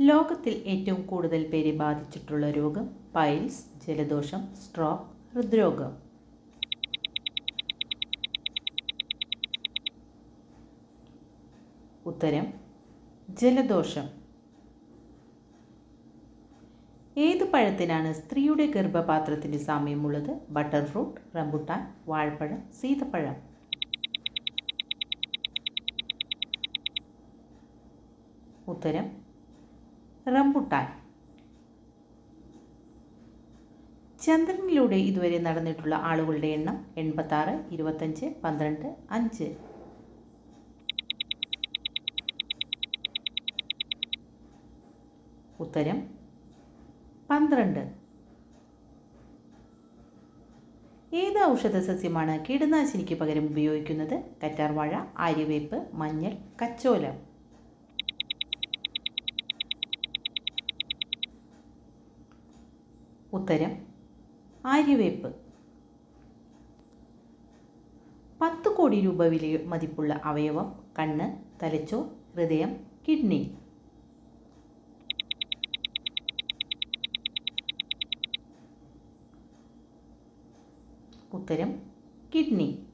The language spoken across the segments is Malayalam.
ലോകത്തിൽ ഏറ്റവും കൂടുതൽ പേരെ ബാധിച്ചിട്ടുള്ള രോഗം പൈൽസ് ജലദോഷം സ്ട്രോക്ക് ഹൃദ്രോഗം. ഉത്തരം ജലദോഷം. ഏത് പഴത്തിനാണ് സ്ത്രീയുടെ ഗർഭപാത്രത്തിന്റെ സാമ്യമുള്ളത്? ബട്ടർ ഫ്രൂട്ട് റംബുട്ടാൻ വാഴപ്പഴം സീതപ്പഴം. ഉത്തരം റംബുട്ടാൻ. ചന്ദ്രനിലൂടെ ഇതുവരെ നടന്നിട്ടുള്ള ആളുകളുടെ എണ്ണം എൺപത്താറ് ഇരുപത്തഞ്ച് പന്ത്രണ്ട് അഞ്ച്. ഉത്തരം പന്ത്രണ്ട്. ഏത് ഔഷധ സസ്യമാണ് കീടനാശിനിക്ക് പകരം ഉപയോഗിക്കുന്നത്? കറ്റാർവാഴ ആര്യവേപ്പ് മഞ്ഞൾ കച്ചോലം. ഉത്തരം ആര്യവേപ്പ്. പത്ത് കോടി രൂപ വില മതിപ്പുള്ള അവയവം കണ്ണ് തലച്ചോർ ഹൃദയം കിഡ്നി. ഉത്തരം കിഡ്നി.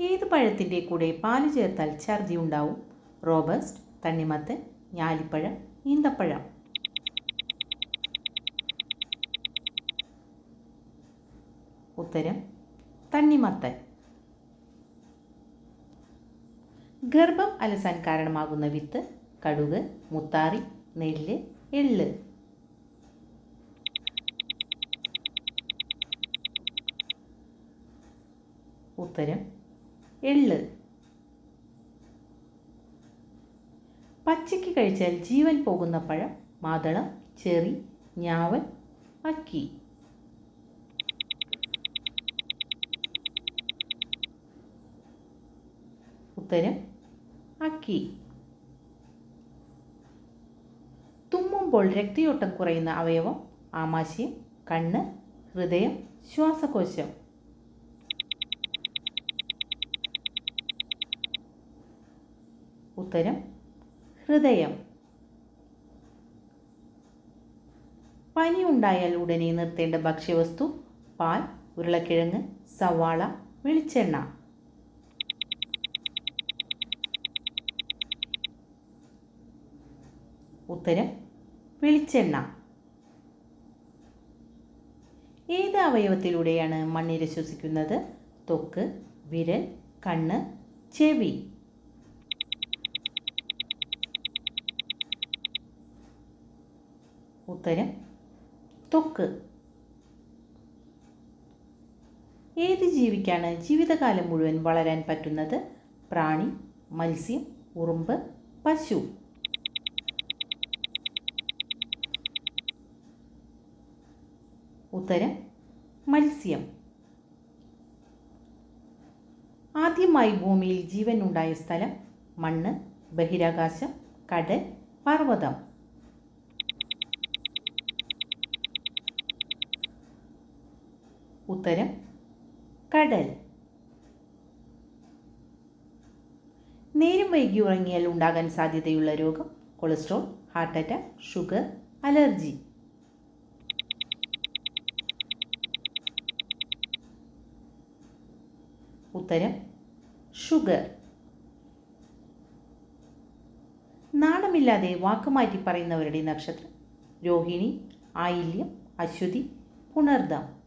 ഏത് പഴത്തിന്റെ കൂടെ പാൽ ചേർത്താൽ ഛർദി ഉണ്ടാവും? റോബസ്റ്റ് തണ്ണിമത്തൻ ഞാലിപ്പഴം ഈന്തപ്പഴം. ഉത്തരം തണ്ണിമത്തൻ. ഗർഭം അലസാൻ കാരണമാകുന്ന വിത്ത് കടുക് മുത്താറി നെല്ല് എള്ള്. ഉത്തരം എള്ള്. പച്ചയ്ക്ക് കഴിച്ചാൽ ജീവൻ പോകുന്ന പഴം മാതളം ചെറി ഞാവൽ അക്കി. ഉത്തരം അക്കി. തുമ്മുമ്പോൾ രക്തയോട്ടം കുറയുന്ന അവയവം ആമാശയം കണ്ണ് ഹൃദയം ശ്വാസകോശം. ഉത്തരം ഹൃദയം. പനി ഉണ്ടായാൽ ഉടനെ നിർത്തേണ്ട ഭക്ഷ്യവസ്തു പാൽ ഉരുളക്കിഴങ്ങ് സവാള വെളിച്ചെണ്ണ. ഉത്തരം വെളിച്ചെണ്ണ. ഏത് അവയവത്തിലൂടെയാണ് മണ്ണിര ശ്വസിക്കുന്നത്? തൊക്ക് വിരൽ കണ്ണ് ചെവി. ഉത്തരം തൊക്ക്. ഏത് ജീവിക്കാണ് ജീവിതകാലം മുഴുവൻ വളരാൻ പറ്റുന്നത്? പ്രാണി മത്സ്യം ഉറുമ്പ് പശു. ഉത്തരം മത്സ്യം. ആദ്യമായി ഭൂമിയിൽ ജീവൻ ഉണ്ടായ സ്ഥലം മണ്ണ് ബഹിരാകാശം കടൽ പർവതം. ഉത്തരം കടൽ. നേരം വൈകി ഉറങ്ങിയാൽ ഉണ്ടാകാൻ സാധ്യതയുള്ള രോഗം cholesterol heart attack sugar allergy. ഉത്തരം ഷുഗർ. നാണമില്ലാതെ വാക്കുമാറ്റി പറയുന്നവരുടെ നക്ഷത്രം. രോഹിണി ആയില്യം അശ്വതി പുണർദം.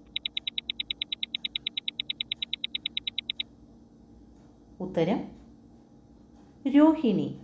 ഉത്തരം രോഹിണി.